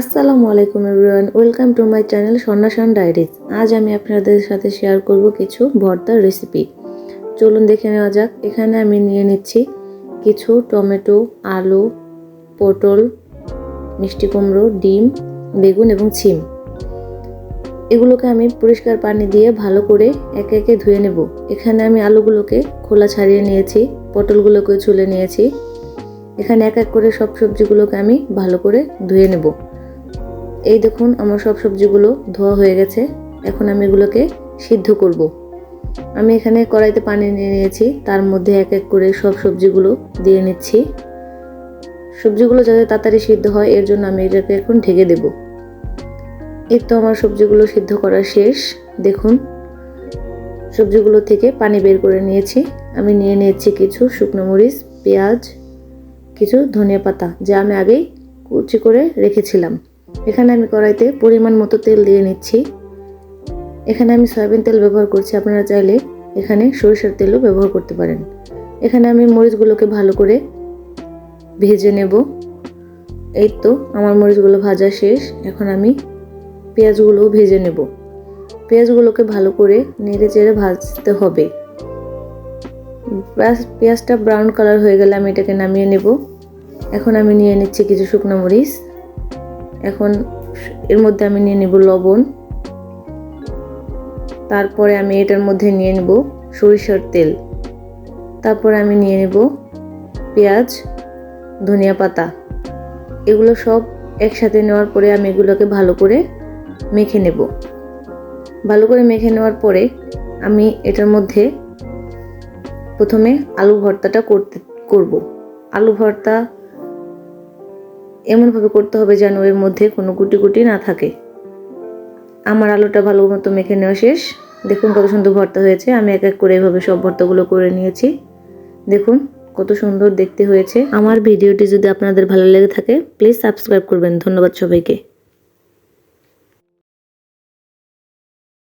আসসালামু আলাইকুম everyone, welcome to my channel Sannyasan diaries. আজ আমি আপনাদের সাথে শেয়ার করব কিছু ভর্তার রেসিপি। চলুন দেখে নেওয়া যাক। এখানে আমি নিয়ে নিচ্ছি কিছু টমেটো, আলু, পটল, মিষ্টি কুমড়ো, ডিম, বেগুন এবং ছিম। এগুলোকে আমি পরিষ্কার পানি দিয়ে ভালো করে একে একে ধুয়ে নেব। এখানে আমি আলুগুলোকে খোলা ছাড়িয়ে নিয়েছি পটলগুলোকে ছুলে নিয়েছি। এখানে এক এক করে সব সবজিগুলোকে আমি ভালো করে ধুয়ে নেব। এই দেখুন আমার সব সবজিগুলো ধোয়া হয়ে গেছে। এখন আমি এগুলোকে সিদ্ধ করব। আমি এখানে কড়াইতে পানি নিয়ে নিয়েছি, তার মধ্যে এক এক করে সব সবজিগুলো দিয়ে নিচ্ছি। সবজিগুলো যাতে তাড়াতাড়ি সিদ্ধ হয়, এর জন্য আমি এটাকে এখন ঢেকে দেব। এই তো আমার সবজিগুলো সিদ্ধ করা শেষ। দেখুন, সবজিগুলো থেকে পানি বের করে নিয়েছি। আমি নিয়ে নিয়েছি কিছু শুকনো মরিচ, পেঁয়াজ, কিছু ধনিয়া পাতা, যা আমি আগেই কুচি করে রেখেছিলাম। এখানে আমি কড়াইতে পরিমাণ মতো তেল দিয়ে নিচ্ছি। এখানে আমি সয়াবিন তেল ব্যবহার করছি, আপনারা চাইলে এখানে সরিষার তেলও ব্যবহার করতে পারেন। এখানে আমি মরিচগুলোকে ভালো করে ভেজে নেব। এই তো আমার মরিচগুলো ভাজা শেষ, এখন আমি পেঁয়াজগুলোও ভেজে নেব। পেঁয়াজগুলোকে ভালো করে নেড়ে চেড়ে ভাজতে হবে। পেঁয়াজটা ব্রাউন কালার হয়ে গেলে আমি এটাকে নামিয়ে নেব। এখন আমি নিয়ে নিচ্ছি কিছু শুকনো মরিচ। এখন এর মধ্যে আমি নিয়ে নেব লবণ। তারপরে আমি এটার মধ্যে নিয়ে নেব সরিষার তেল। তারপরে আমি নিয়ে নেব পেঁয়াজ, ধনিয়া পাতা। এগুলো সব একসাথে নেওয়ার পরে আমি এগুলোকে ভালো করে মেখে নেব। ভালো করে মেখে নেওয়ার পরে আমি এটার মধ্যে প্রথমে আলু ভর্তাটা করতে, করব। আলু ভর্তা এমনভাবে করতে হবে যেন এর মধ্যে কোনো গুটি গুটি না থাকে। আমার আলুটা ভালো মতো মেখে নেওয়া শেষ। দেখুন কত সুন্দর ভর্তা হয়েছে। আমি এক এক করে এভাবে সব ভর্তাগুলো করে নিয়েছি। দেখুন কত সুন্দর দেখতে হয়েছে। আমার ভিডিওটি যদি আপনাদের ভালো লেগে থাকে প্লিজ সাবস্ক্রাইব করবেন। ধন্যবাদ সবাইকে।